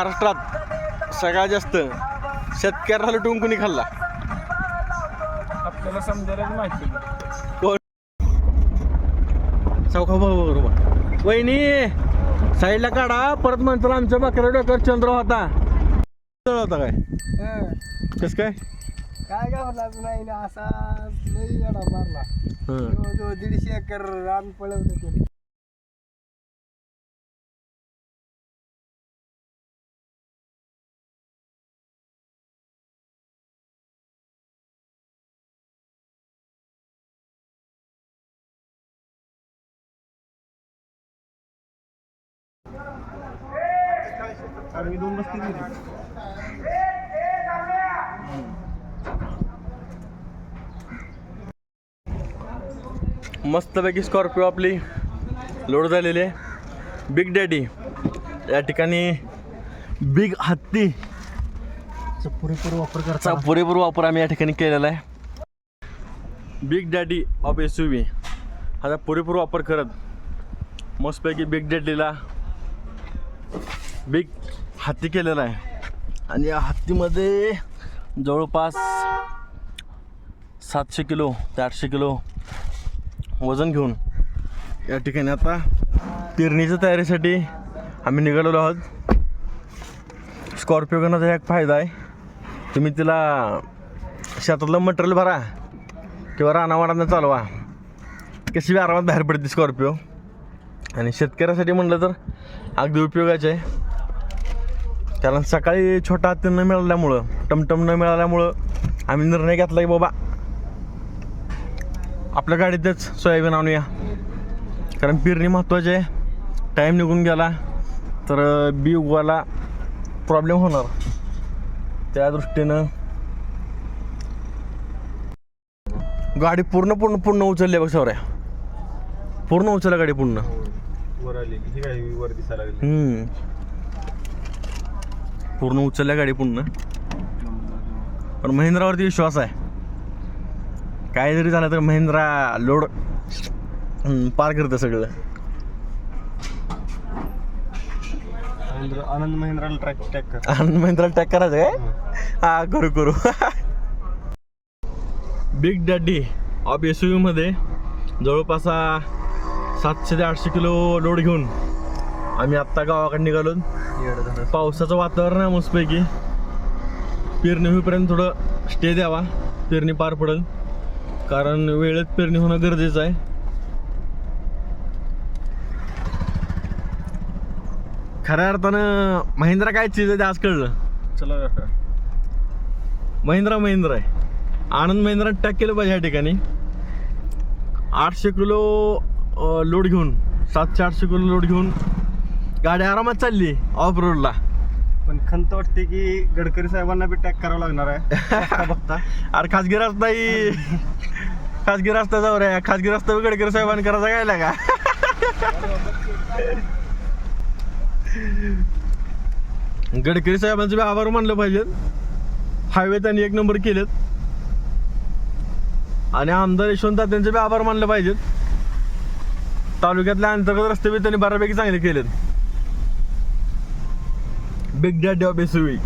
महाराष्ट्रात सगळ्यात जास्त शेतकऱ्याला लुटून कुणी खाल्ला? आपल्याला समजायलाच माहिती कोण? चौका भाऊ बरोबर वहिनी साईडला काढा. परत म्हणतो आमच्या बकऱ्या डोक्यावर चंद्र होता. चंद्र होता काय? कस काय? काय गावलाच नाही ना असा लई मारला. हं. दीडशे एकर रान पळवलं त्याने आम्ही दोन बसती दिली. मस्तपैकी स्कॉर्पिओ आपली लोड झालेली आहे. बिग डॅडी या ठिकाणी बिग हत्ती पुरेपूर वापर चा पुरेपूर वापर आम्ही या ठिकाणी केलेला आहे. Big daddy of S U V ह्याचा पुरेपूर वापर करत मस्तपैकी बिग डॅडीला बिग हत्ती केलेला आहे. आणि या हत्तीमध्ये जवळपास सातशे किलो ते आठशे किलो वजन घेऊन या ठिकाणी आता पेरणीच्या तयारीसाठी आम्ही निघालेलो आहोत. स्कॉर्पिओ करण्याचा एक फायदा आहे. तुम्ही तिला शेतातलं मटेरियल भरा किंवा रानावाडानं चालवा. कशी बी आरामात बाहेर पडते स्कॉर्पिओ आणि शेतकऱ्यासाठी म्हटलं तर अगदी उपयोगाचे आहे. कारण सकाळी छोटा हत्ती न मिळाल्यामुळं टमटम न मिळाल्यामुळं आम्ही निर्णय घेतला की बाबा. आपल्या गाडीतच सोयाबीन आणूया. कारण पेरणी महत्त्वाची आहे. टाईम निघून गेला तर बी उगवायला प्रॉब्लेम होणार. त्या दृष्टीनं गाडी पूर्ण पूर्ण पूर्ण उचलली आहे बघ सौऱ्या पूर्ण उचलल्या गाडी पूर्ण. वर आली. काय वर दिसायला लागली. हम्म. पूर्ण उचलल्या गाडी पूर्ण पण महिंद्रावरती विश्वास आहे. काय जरी झालं तर महिंद्रा लोड पार करतं सगळं. महिंद्रा आनंद महिंद्राला ट्रॅक टॅक कर. आणि महिंद्रा टॅक करायचं काय? हा करू करू. बिग डॅडी ऑफ एसमध्ये जवळपास सातशे ते आठशे किलो लोड घेऊन आम्ही आत्ता गावाकडे निघालो पावसाचं वातावरण आहे मस्तपैकी. पेरणी होईपर्यंत थोडं स्टे द्यावा. पेरणी पार पडेल. कारण वेळेत पेरणी होणं गरजेचं आहे. खऱ्या अर्थानं महिंद्रा काय चीज आहे ते आज कळलं. चला. महिंद्रा महिंद्रा आहे. आनंद महिंद्रा टॅक केलं पाहिजे या ठिकाणी. आठशे किलो लोड घेऊन सातशे आठशे किलो लोड घेऊन गाडी आरामात चालली ऑफ रोडला पण खंत वाटते की गडकरी साहेबांना बी टॅक करावं लागणार आहे. बघता अरे खाजगी रस्ता ही खाजगी रस्ता जाऊ रे. खाजगी रस्ता बी गडकरी साहेबांनी करायचा काय लागा गडकरी साहेबांचे बी आभार मानलं पाहिजेत. हायवे त्यांनी एक नंबर केलेत. आणि आमदार यशवंत त्यांचे बी आभार मानलं पाहिजेत. तालुक्यातल्या अंतर्गत रस्ते बी त्यांनी बऱ्यापैकी चांगले केलेत. बिग डॅडी ऑफ एसवी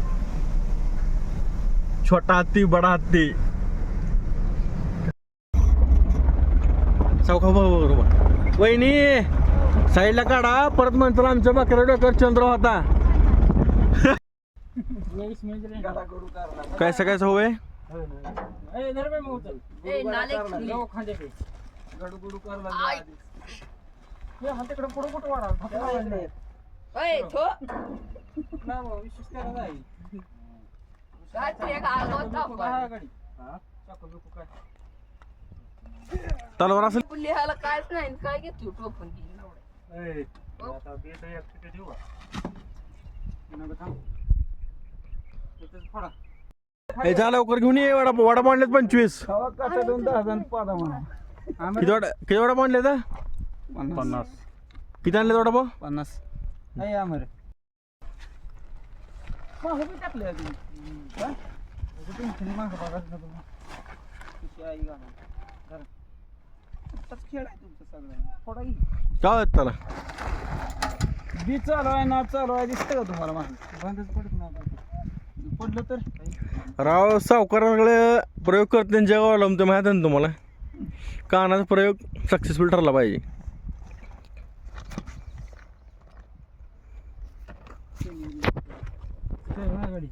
छोटा हत्ती बडा हत्ती चौका बरोबर वहिनी साईडला काढा. परत म्हणतो आमच्या बकऱ्या डोक्यावर चंद्र होता. काय सगळ्याचं होय ए, नाले खाली. आय. ओय, थो. काय तू एक आगाऊ ताप तलवार असेल आहे. लिहायला कायच नाही आणि काय घेतो टोपण घेऊन एवढं. हे जा लवकर घेऊन ये वडा वडा मांडलेत पंचवीस हवा काटा दोन दहा जण पादा म्हणा किती वडा किती वडा मांडले तर पन्नास किती आणले वडा भाऊ पन्नास नाही आमरे मागं बी टाकले अजून. हा? अजून तुमच्यानी मागं बघायचं ना तुम्ही. कशी आई घालून. जरा. आत्ताच खेळ आहे तुमचं सगळ्यांना थोडा काय होत त्याला? बी चालू आहे ना चालू आहे दिसतं का तुम्हाला मागे? बंदच पडत नाही पडलं तर? राव सावकाराकडे प्रयोग करते जगावं लावून माहिती आहे ना तुम्हाला? कानाचा प्रयोग सक्सेसफुल ठरला पाहिजे गाडी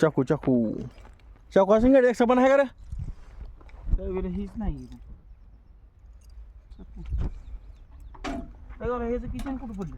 चाकू चाकू. चाकू असं गाडी एक्स्ट्रा पण आहे का रे? हीच नाही काय किचन कुठं पडलं?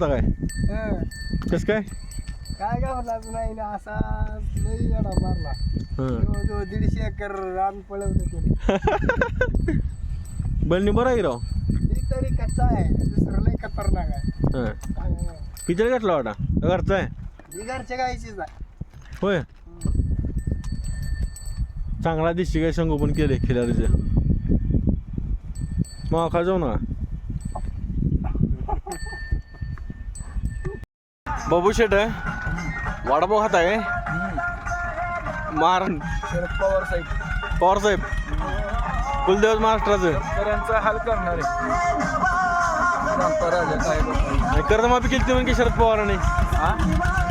होता काय? कस काय? काय गावलाच नाही ना असा लई येडा मारला. जवळजवळ दीडशे एकर रान पळवलं केलं बळणी बरं आहे राव. ही तरी कच्चा आहे. दुसरं लई खतरनाक आहे. काय किती घेतला वाटा? घरचा आहे? ही घरच्या गायचीच आहे. होय? चांगला दिसते काय संगोपन केले खिलारीचं मग खा जाऊ ना. बाबू शेट वडापाव खाता आहे महार शरद पवार साहेब. पवार साहेब. कुलदेव महाराष्ट्राचं. शेतकऱ्यांचा हाल करणार आहे. राजा काय आणि कर्जमाफी केली ती म्हणकी शरद पवारांनी.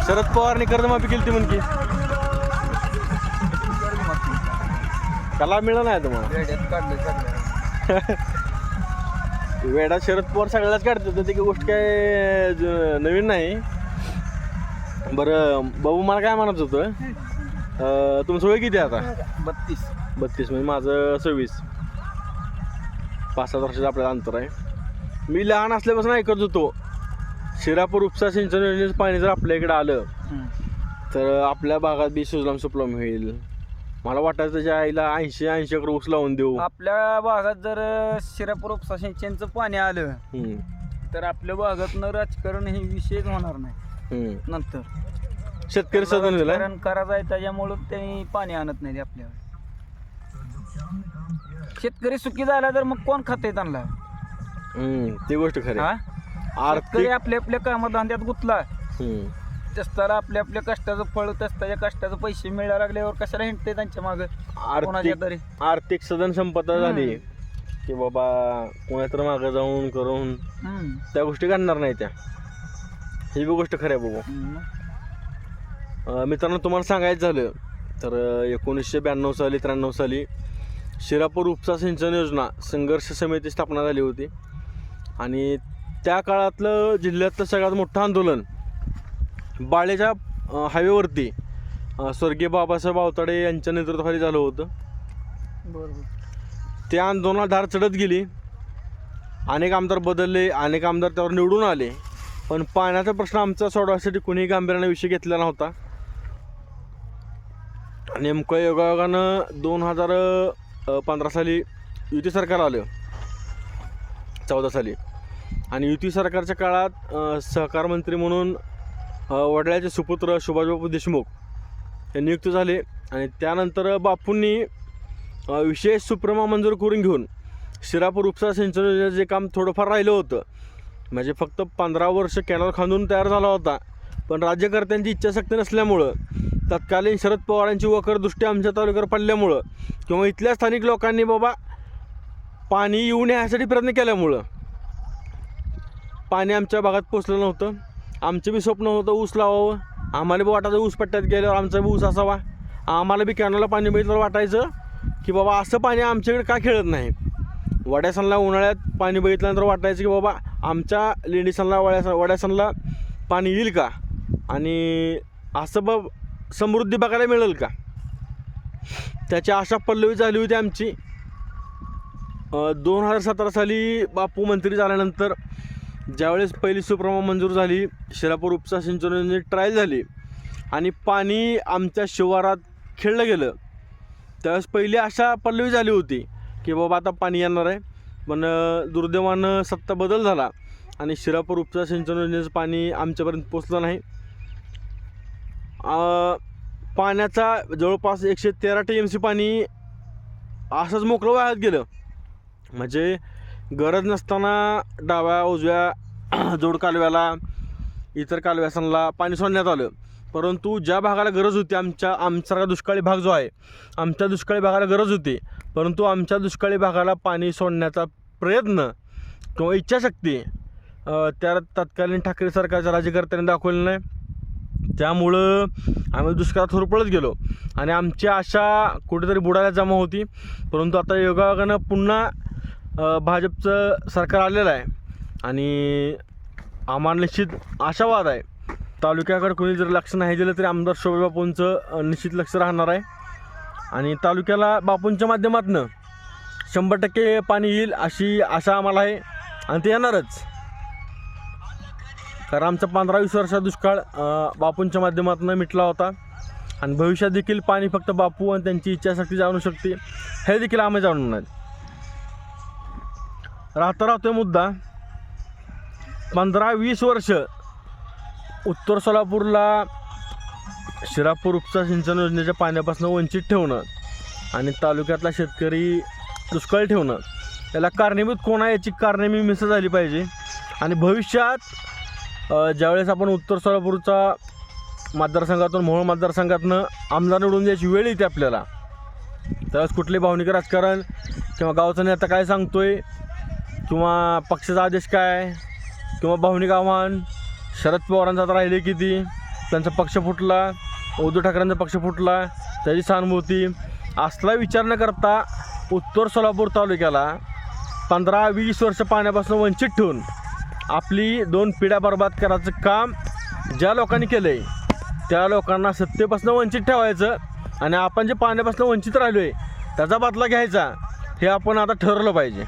शरद पवारने कर्जमाफी केली ती म्हणकी. त्याला मिळलं नाही तुम्हाला रेड्यात काढलं सगळं. वेडा शरद पवार सगळ्याच काढतात तर ती गोष्ट काय ज- नवीन नाही. बरं बाबू मला काय म्हणत होतं? अं, तुमचं वय किती आहे आता? बत्तीस. बत्तीस म्हणजे माझं सव्वीस. पाच सात वर्षाचं आपल्याला अंतर आहे. मी लहान असल्यापासून ऐकत होतो शिरापूर उपसा सिंचन योजनेचं पाणी जर आपल्या इकडे आलं तर आपल्या भागात बी सुजलाम सुफलाम होईल. मला वाटायचं त्याच्या आईला ऐंशी ऐंशी एकर ऊस लावून देऊ. आपल्या भागात जर शिरापूर उपसा सिंचनचं पाणी आलं हम्म, तर आपल्या भागातनं राजकारण हे विषयच होणार नाही. हम्म. नंतर. शेतकरी सदन दिला राजकारण करायचं आहे त्याच्यामुळं त्यांनी पाणी आणत नाही आपल्यावर. शेतकरी सुखी झाला तर मग कोण खाते त्यांना? हम्म, ती गोष्ट खरी हा? आहे. शेतकरी आर्थिक आपल्या आपल्या कामधंद्यात गुंतला. हम्म, त्याला आपल्या आपल्या कष्टाचं फळ त्याच्या कष्टाचं पैसे मिळायला लागल्यावर कशाला हिंडते त्यांच्या मागे? कोणाच्या आर्थिक तरी? आर्थिक सदन संपदा झाली की बाबा कोणातर मागं जाऊन करून हम्म. त्या गोष्टी करणार नाही त्या. ही बी गोष्ट खरी आहे. अं, मित्रांनो तुम्हाला सांगायचं झालं तर एकोणीसशे ब्याण्णव साली त्र्याण्णव साली शिरापूर उपसा सिंचन योजना संघर्ष समिती स्थापना झाली होती. आणि त्या काळातलं जिल्ह्यातलं सगळ्यात मोठं आंदोलन बाळेच्या हायवेवरती स्वर्गीय बाबासाहेब आवताडे यांच्या नेतृत्वाखाली झालं होतं. बरोबर. त्या आंदोलनाला धार चढत गेली. अनेक आमदार बदलले अनेक आमदार त्यावर निवडून आले. पण पाण्याचा प्रश्न आमचा सोडवण्यासाठी कुणीही गांभीर्याने विषय घेतला नव्हता. नेमकं योगायोगानं दोन हजार पंधरा साली युती सरकार आलं. चौदा साली. आणि युती सरकारच्या काळात सहकार मंत्री म्हणून वडिलाचे सुपुत्र सुभाषबाबू देशमुख हे नियुक्त झाले. आणि त्यानंतर बापूंनी विशेष सुप्रमा मंजूर करून घेऊन शिरापूर उपसा सिंचन जे काम थोडंफार राहिलं होतं म्हणजे फक्त पंधरा वर्ष कॅनॉल खांदून तयार झाला होता. पण राज्यकर्त्यांची इच्छाशक्ती नसल्यामुळं तत्कालीन शरद पवारांची वकरदृष्टी आमच्या तालुक्यावर पडल्यामुळं किंवा इथल्या स्थानिक लोकांनी बाबा पाणी येऊ नये यासाठी प्रयत्न केल्यामुळं पाणी आमच्या भागात पोचलं नव्हतं. आमचं बी स्वप्न होतं ऊस लावावं. आम्हाला बी वाटायचं ऊस पट्ट्यात गेल्यावर आमचा बी ऊस असावा. आम्हाला बी कॅनलला पाणी बघितलं वाटायचं की बाबा असं पाणी आमच्याकडे का खेळत नाही? वड्यासनला उन्हाळ्यात पाणी बघितल्यानंतर वाटायचं की बाबा आमच्या लेंडीसनला वड्या वड्यासनला पाणी येईल का? आणि असं ब समृद्धी बघायला मिळेल का? त्याची आशा पल्लवी झाली होती आमची. दोन हजार सतरा साली बापू मंत्री झाल्यानंतर ज्यावेळेस पहिली सुप्रमा मंजूर झाली शिरापूर उपसा सिंचन योजनेची ट्रायल झाली आणि पाणी आमच्या शिवारात खेळलं गेलं. त्यावेळेस पहिली आशा पल्लवी झाली होती की बाबा आता पाणी येणार आहे. पण दुर्दैवानं सत्ता बदल झाला आणि शिरापूर उपसा सिंचन योजनेचं पाणी आमच्यापर्यंत पोचलं नाही. पाण्याचा जवळपास एकशे तेरा टी एम सी पाणी असंच मोकळं वाहत गेलं. म्हणजे गरज नसताना डाव्या उजव्या जोड कालव्याला इतर कालव्यासांना पाणी सोडण्यात आलं. परंतु ज्या भागाला गरज होती आमच्या आमचा दुष्काळी भाग जो आहे आमच्या दुष्काळी भागाला गरज होती. परंतु आमच्या दुष्काळी भागाला पाणी सोडण्याचा प्रयत्न किंवा इच्छाशक्ती त्या तत्कालीन ठाकरे सरकारच्या राज्यकर्त्यांनी दाखवली नाही. त्यामुळं आम्ही दुष्काळात होरपळत गेलो. आणि आमची आशा कुठेतरी बुडायला जमा होती. परंतु आता योगायोगानं पुन्हा भाजपचं सरकार आलेलं आहे. आणि आम्हाला निश्चित आशावाद आहे. तालुक्याकडे कोणी जर लक्ष नाही दिलं तरी आमदार शोभे बापूंचं निश्चित लक्ष राहणार आहे. आणि तालुक्याला बापूंच्या माध्यमातून शंभर टक्के पाणी येईल अशी आशा आम्हाला आहे. आणि ते येणारच. कारण आमचा पंधरा वीस वर्षाचा दुष्काळ बापूंच्या माध्यमातून मिटला होता. आणि भविष्यात देखील पाणी फक्त बापू आणि त्यांची इच्छाशक्ती जाणू शकते. हे देखील आम्ही जाणून नाही. राहता राहतोय मुद्दा. पंधरा वीस वर्ष उत्तर सोलापूरला शिरापूर उपसा सिंचन योजनेच्या पाण्यापासून वंचित ठेवणं आणि तालुक्यातला शेतकरी दुष्काळ ठेवणं. याला कारणीभूत कोण आहे याची कारणे मी मिस झाली पाहिजे. आणि भविष्यात ज्यावेळेस आपण उत्तर सोलापूरचा मतदारसंघातून मोहोळ मतदारसंघातनं आमदार निवडून द्यायची वेळ येते आपल्याला. त्यावेळेस कुठले भावनिक राजकारण किंवा गावचा नेता काय सांगतोय किंवा पक्षाचा आदेश काय किंवा भावनिक आव्हान शरद पवारांचा आता राहिले किती त्यांचा पक्ष फुटला उद्धव ठाकरेंचा पक्ष फुटला त्याची सहानुभूती असला विचार न करता उत्तर सोलापूर तालुक्याला पंधरा वीस वर्ष पाण्यापासून वंचित ठेवून आपली दोन पिढ्या बर्बाद करायचं काम ज्या लोकांनी केलं आहे त्या लोकांना सत्तेपासून वंचित ठेवायचं आणि आपण जे पाण्यापासून वंचित राहिलो आहे त्याचा बदला घ्यायचा हे आपण आता ठरवलं पाहिजे.